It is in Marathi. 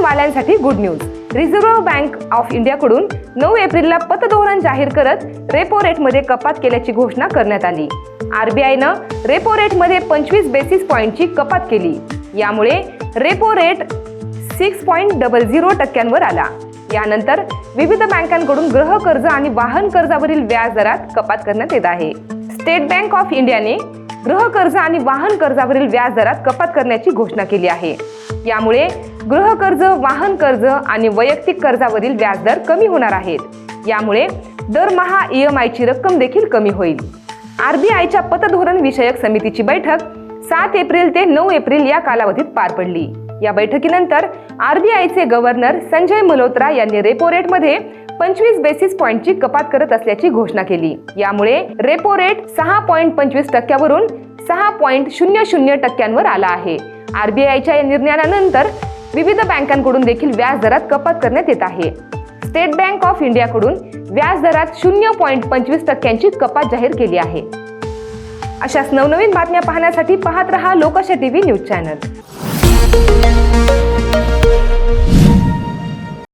वाल्यांसाठी good news reserve bank of इंडियाकडून नऊ एप्रिलला पतधोरण जाहीर करत रेपो रेटमध्ये कपात केल्याची घोषणा करण्यात आली. आरबीआयनं रेपो रेटमध्ये पंचवीस बेसिस पॉईंटची कपात केली. यामुळे repo rate six point double zero टक्क्यांवर आला. यानंतर विविध बँकांकडून गृह कर्ज आणि वाहन कर्जावरील व्याज दरात कपात करण्यात येत आहे. स्टेट बँक ऑफ इंडियाने गृहकर्ज आणि वाहन कर्जावरील व्याज दरात कपात करण्याची घोषणा केली आहे. यामुळे गृहकर्ज वाहन कर्ज आणि वैयक्तिक कर्जावरील व्याजदर कमी होणार आहेत. यामुळे दरमहा ई एम आयची रक्कम देखील कमी होईल. आरबीआयच्या पतधोरण विषयक समितीची बैठक सात एप्रिल ते नऊ एप्रिल या कालावधीत पार पडली. या बैठकीनंतर आरबीआयचे गव्हर्नर संजय मल्होत्रा यांनी रेपो रेटमध्ये पंचवीस बेसिस पॉईंटची कपात करत असल्याची घोषणा केली. यामुळे रेपो रेट सहा पॉईंट पंचवीस टक्क्यावरून सहा पॉईंट शून्य शून्य टक्क्यांवर आला आहे. आरबीआयच्या या निर्णयानंतर विविध बँकांकडून देखील व्याज दरात कपात करण्यात येत आहे. स्टेट बँक ऑफ इंडियाकडून व्याज दरात शून्य पॉईंट पंचवीस टक्क्यांची कपात जाहीर केली आहे. अशाच नवनवीन बातम्या पाहण्यासाठी पाहत रहा लोकशा टीव्ही न्यूज चॅनल